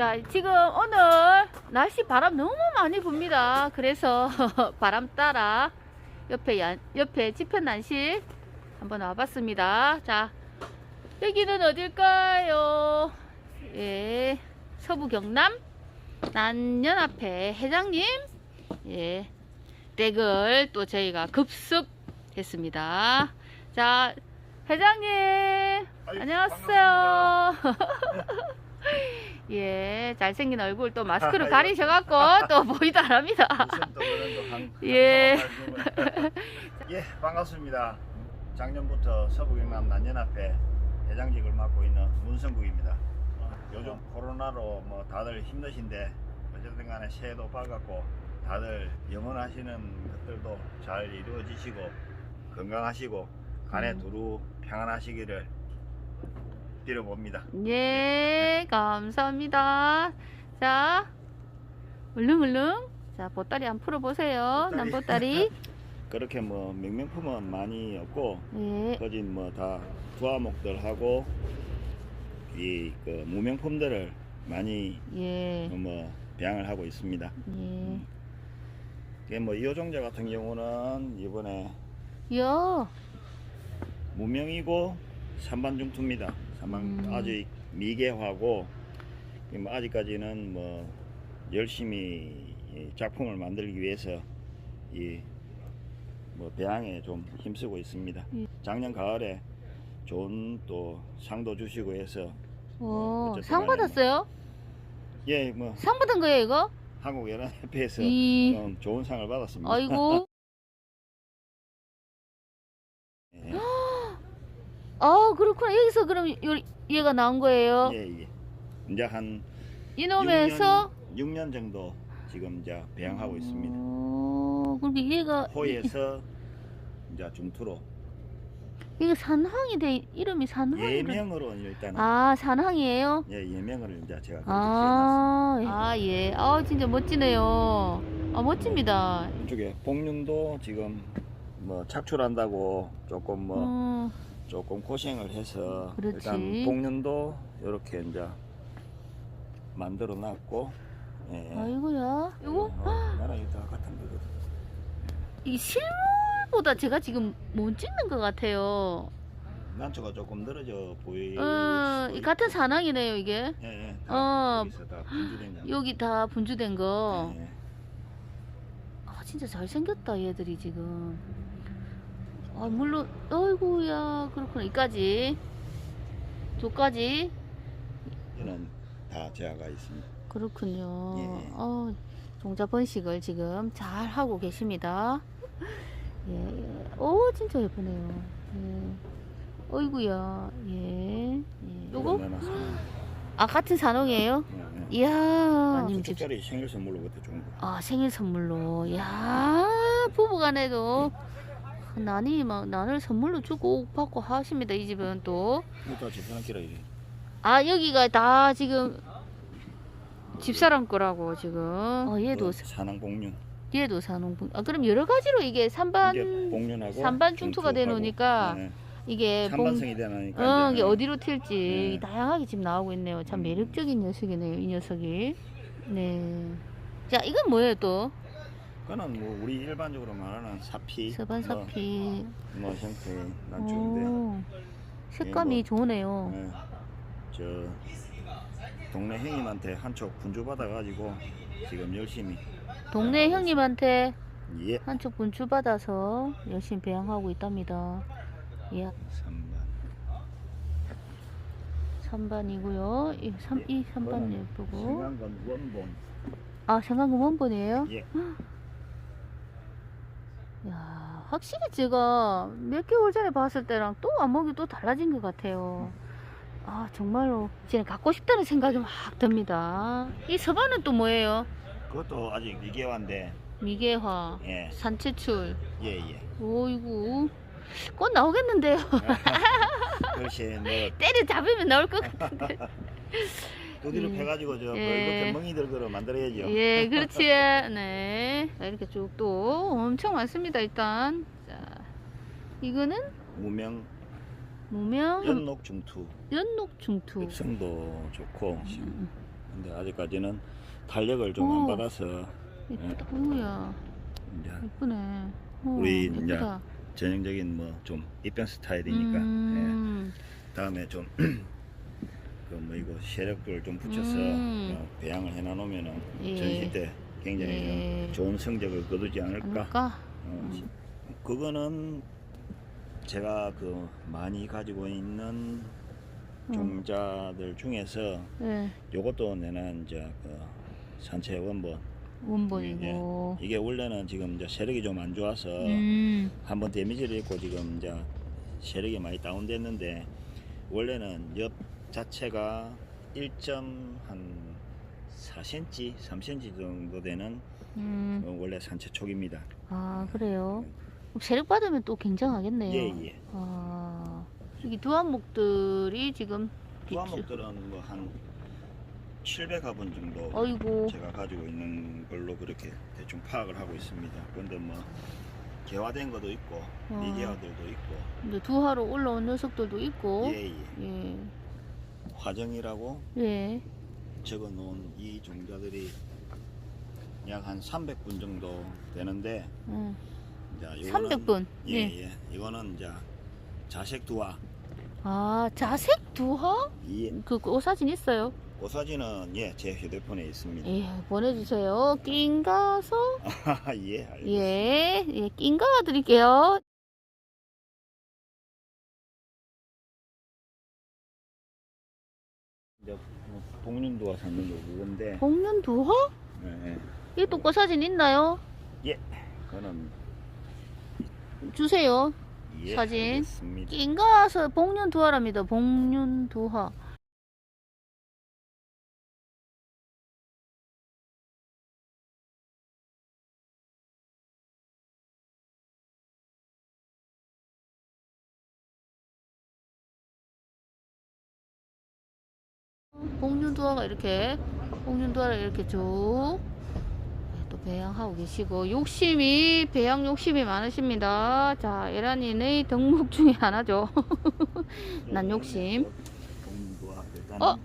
자, 지금 오늘 날씨 바람 너무 많이 붑니다. 그래서 바람 따라 옆에 야, 옆에 지편 난실 한번 와봤습니다. 자, 여기는 어딜까요? 예, 서부 경남 난연합회 회장님, 예, 댁을 또 저희가 급습했습니다. 자, 회장님, 안녕하세요. 예, 잘생긴 얼굴 또 마스크를 아이고. 가리셔갖고 또 한- 예. 한 예, 반갑습니다. 작년부터 서부경남 난연합회 회장직을 맡고 있는 문성국입니다. 어, 요즘 코로나로 뭐 다들 힘드신데 어쨌든 간에 새해도 밝았고 다들 영원하시는 것들도 잘 이루어지시고 건강하시고 간에 음. 두루 평안하시기를 빌어봅니다. 예, 감사합니다. 자, 얼른. 자, 보따리 한번 풀어보세요. 보따리. 남보따리. 그렇게 뭐 명명품은 많이 없고 예, 거진 뭐다 두화목들하고 이 그 무명품들을 많이 예, 뭐 배양을 하고 있습니다. 예. 이게 뭐 이호종자 같은 경우는 이번에 요, 무명이고 산반중투입니다. 산반 음. 아직 미개화고 이뭐 아직까지는 뭐 열심히 이 작품을 만들기 위해서 이 뭐 배양에 좀 힘쓰고 있습니다. 예. 작년 가을에 좋은 또 상도 주시고 해서 오, 어쨌든 상 간에 받았어요? 예, 뭐 상 받은 거예요, 이거? 한국 연합회에서 이, 좀 좋은 상을 받았습니다. 아이고. 예, 아, 그렇구나. 여기서 그럼 요, 얘가 나온 거예요? 예, 예. 이제 한 이놈에서? 6년, 6년 정도 지금 이제 배양하고 있습니다. 오, 그렇게 얘가. 호에서 이제 중투로 이게 산항이 돼, 이름이 산항이. 예명으로 일단 은 아, 산항이에요? 예, 예명을 이제 제가 그렇게 지어놨습니다. 아, 아, 예. 아, 진짜 멋지네요. 아, 멋집니다. 이쪽에 복륜도 지금 뭐 착출한다고 조금 뭐 음, 조금 고생을 해서 그렇지. 일단 복륜도 이렇게 이제 만들어 놨고 예. 아이고야. 이거? 어, 나랑 이거 다 같은 거거든. 이 실물보다 제가 지금 못 찍는 것 같아요. 난초가 조금 늘어져 보이. 어, 이 같은 산항이네요, 이게. 예, 예. 어. 다 여기서 다 분주된 거. 여기 다 분주된 거. 예, 예. 아, 진짜 잘생겼다, 얘들이 지금. 아, 물론, 어이구야. 그렇구나. 이까지. 저까지. 이는 다 제아가 있습니다. 그렇군요. 예. 어, 종자 번식을 지금 잘 하고 계십니다. 예, 예. 오, 진짜 예쁘네요. 예. 어이구야. 예. 예. 요거? 아, 같은 산옥이에요? 예, 예. 이야, 님 집. 수축자리 생일 선물로 그때 준 거. 아, 생일 선물로. 이야, 부부간에도 난이 막 난을 선물로 주고 받고 하십니다. 이 집은 또. 이거 이래. 아, 여기가 다 지금 집사람 거라고 지금. 어, 얘도 그 산항복륜. 얘도 산홍분. 아 그럼 여러 가지로 이게 산반 이게 복륜하고 산반 중투가 놓으니까 예, 이게 봉 산반성이 되니까 어, 이게 어디로 튈지 네. 다양하게 지금 나오고 있네요. 참 음. 매력적인 녀석이네요, 이 녀석이. 네. 자, 이건 뭐예요 또? 그거는 뭐 우리 일반적으로 말하는 사피 서반 사피. 뭐, 뭐 형태의 난초인데 오, 색감이 뭐- 좋으네요. 예, 저 동네 형님한테 한쪽 분주 받아가지고 지금 열심히 동네 형님한테 예 한쪽 분주 받아서 열심히 배양하고 있답니다. 예, 3반 3반이고요. 이 3, 이 3반 예쁘고. 생강건 원본 아, 생강금 원본이에요? 예 야, 확실히 제가 몇 개월 전에 봤을 때랑 또 안목이 또 달라진 것 같아요. 아, 정말로 이제 갖고 싶다는 생각이 막 듭니다. 이 서반은 또 뭐예요? 그것도 아직 미개화인데 미개화, 예 산채출. 예, 예. 오이구. 꽃 나오겠는데요. 글쎄 뭐 때를 잡으면 나올 것 같은데. 두디로 예. 패가지고 저 예. 벌겋게 멍이들 걸어 만들어야죠 예, 그렇지. 네. 자, 이렇게 쭉 또 엄청 많습니다, 일단. 자, 이거는 무명 무명 연록 중투 연녹 중투. 엽성도 좋고 음. 근데 아직까지는 탄력을 좀 안 오. 받아서 예쁘다. 오야, 이제 예쁘네. 오, 우리 이제 예쁘다. 전형적인 뭐 좀 입변 스타일이니까 음, 예. 다음에 좀 그뭐 이거 세력을 좀 붙여서 음. 어, 배양을 해놔놓으면은 예. 전시 때 굉장히 예. 좀 좋은 성적을 거두지 않을까. 어, 음. 그거는 제가 그 많이 가지고 있는 음. 종자들 중에서 네, 요것도 내가 이제 그 산채 원본 원본이고. 이게 원래는 지금 이제 세력이 좀 안 좋아서 음, 한번 데미지를 입고 지금 이제 세력이 많이 다운됐는데 원래는 옆 자체가 1.4cm, 3cm 정도 되는 음. 어, 원래 산채 촉입니다. 아, 그래요? 그럼 세력 받으면 또 굉장하겠네요. 예, 예. 아, 여기 두한목들이 지금 부화목들은 뭐 한 700화분 정도 어이구, 제가 가지고 있는 걸로 그렇게 대충 파악을 하고 있습니다. 그런데 뭐 개화된 것도 있고 어. 미개화들도 있고 이제 두하로 올라온 녀석들도 있고. 예예 예. 화정이라고 예. 적어 놓은 이 종자들이 약 한 300분 정도 되는데 예. 이제 300분. 예. 예예 이거는 이제 자색 두화 아, 자색 두하? 이 그, 그 사진 있어요? 오사지는 예제 휴대폰에 있습니다. 예, 보내주세요. 낀가서? 아, 예 알겠습니다. 예, 예, 낀가 드릴게요. 이제 뭐 복륜두화 찾는 거 그건데 복륜 두하? 예, 예. 이또그 사진 있나요? 그거는 주세요. 예, 사진. 알겠습니다. 낀가서 복륜 두하랍니다. 복륜 두하. 두하가 이렇게 두하를 이렇게 쭉 또 배양하고 계시고 욕심이 배양 욕심이 많으십니다. 자 에란이의 덕목 중에 하나죠. 난 욕심. 어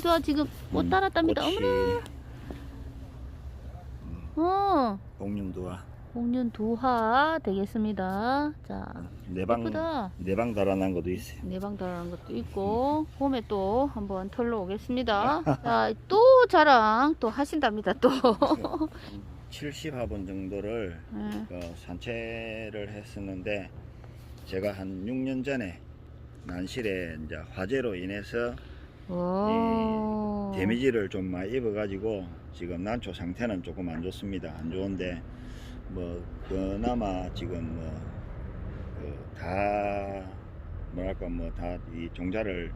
두하 지금 못 따랐답니다. 어머나. 어 복륜두화 복륜 두하 되겠습니다. 자 내방. 내방 달아난 것도 있어요. 내방 달아난 것도 있고 봄에 또 한번 털러 오겠습니다. 자 또 자랑 또 하신답니다. 또. 70화분 정도를 예. 그 산채를 했었는데 제가 한 6년 전에 난실에 이제 화재로 인해서 오. 데미지를 좀 많이 입어가지고 지금 난초 상태는 조금 안 좋습니다. 안 좋은데 뭐 그나마 지금 뭐다 뭐랄까 뭐 다 이 종자를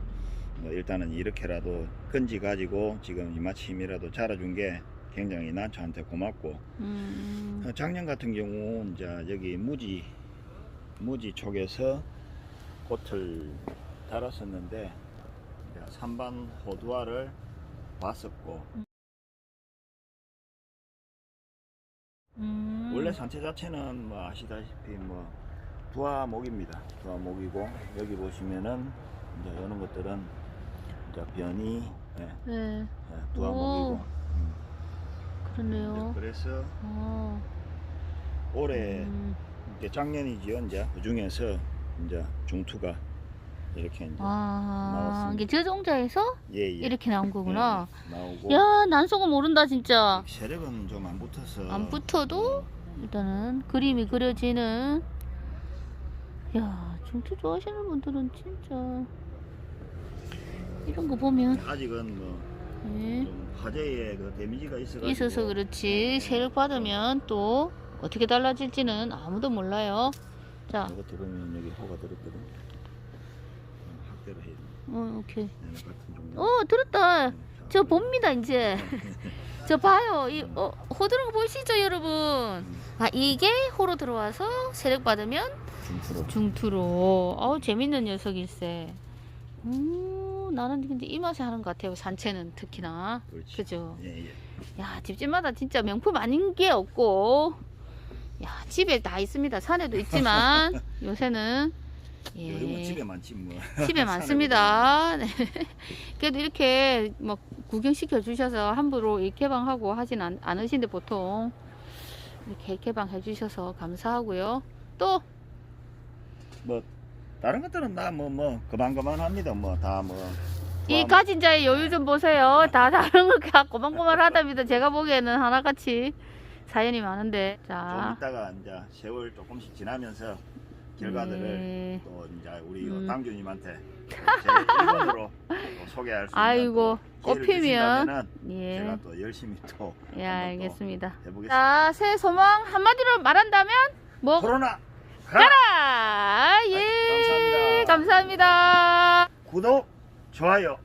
뭐 일단은 이렇게라도 건지 가지고 지금 이마침이라도 자라준 게 굉장히 난초한테 고맙고. 음, 어, 작년 같은 경우 이제 여기 무지 무지 쪽에서 꽃을 달았었는데 이제 산반 호두화를 봤었고. 음. 원래 산채 자체는 뭐 아시다시피 뭐 두화목입니다. 두화목이고 여기 보시면은 이제 이런 것들은 이제 변이 예, 네, 예, 두화목이고 음, 그러네요. 이제 그래서 어, 올해 음. 이게 작년이지요 이제 그 중에서 이제 중투가 이렇게 이제 아, 나왔습니다. 이게 저종자에서 예 예 이렇게 나온 거구나. 나오고 야, 난소가 모른다 진짜. 세력은 좀 안 붙어서 안 붙어도 일단은 그림이 그려지는. 야, 중투 좋아하시는 분들은 진짜 이런 거 보면 아직은 뭐좀 예, 화재에 그 데미지가 있어가지고 있어서 그렇지. 세력 받으면 또 어떻게 달라질지는 아무도 몰라요. 자, 이것도 보면 여기 호가 들었거든 음, 확대로 해야 돼 어, 오케이. 같은 종류 어, 들었다. 음, 자, 저 봅니다 이제. 저 봐요. 이 어, 호들은 거 보이시죠 여러분? 음, 아 이게 호로 들어와서 세력 받으면 중투로. 중투로. 어우 재밌는 녀석일세. 음 나는 근데 이 맛에 하는 것 같아요 산채는 특히나. 그렇지. 그죠? 예 예. 야 집집마다 진짜 명품 아닌 게 없고. 야 집에 다 있습니다. 산에도 있지만 요새는 예. 요즘은 집에 많지 뭐. 집에 많습니다. 네. 그래도 이렇게 뭐 구경시켜 주셔서 함부로 일 개방하고 하진 않, 않으신데 보통 이렇게 개방해 주셔서 감사하고요. 또 뭐 다른 것들은 다뭐뭐 그만그만합니다. 뭐 다 뭐. 이뭐 가진 자의 여유 좀 보세요. 다 다른 거 그냥 고만고만하답니다. 제가 보기에는 하나같이 사연이 많은데. 좀 자. 있다가 이제 세월 조금씩 지나면서 결과들을 네. 또 이제 우리 음. 당주님한테 제 1번으로 소개할 수 있는 아이고, 꽃피면. 예. 제가 또 열심히 또 예, 한번 또 알겠습니다. 해보겠습니다. 자, 새해 소망 한마디로 말한다면 뭐 코로나 가라! 가라! 예. 네, 감사합니다. 감사합니다. 구독 좋아요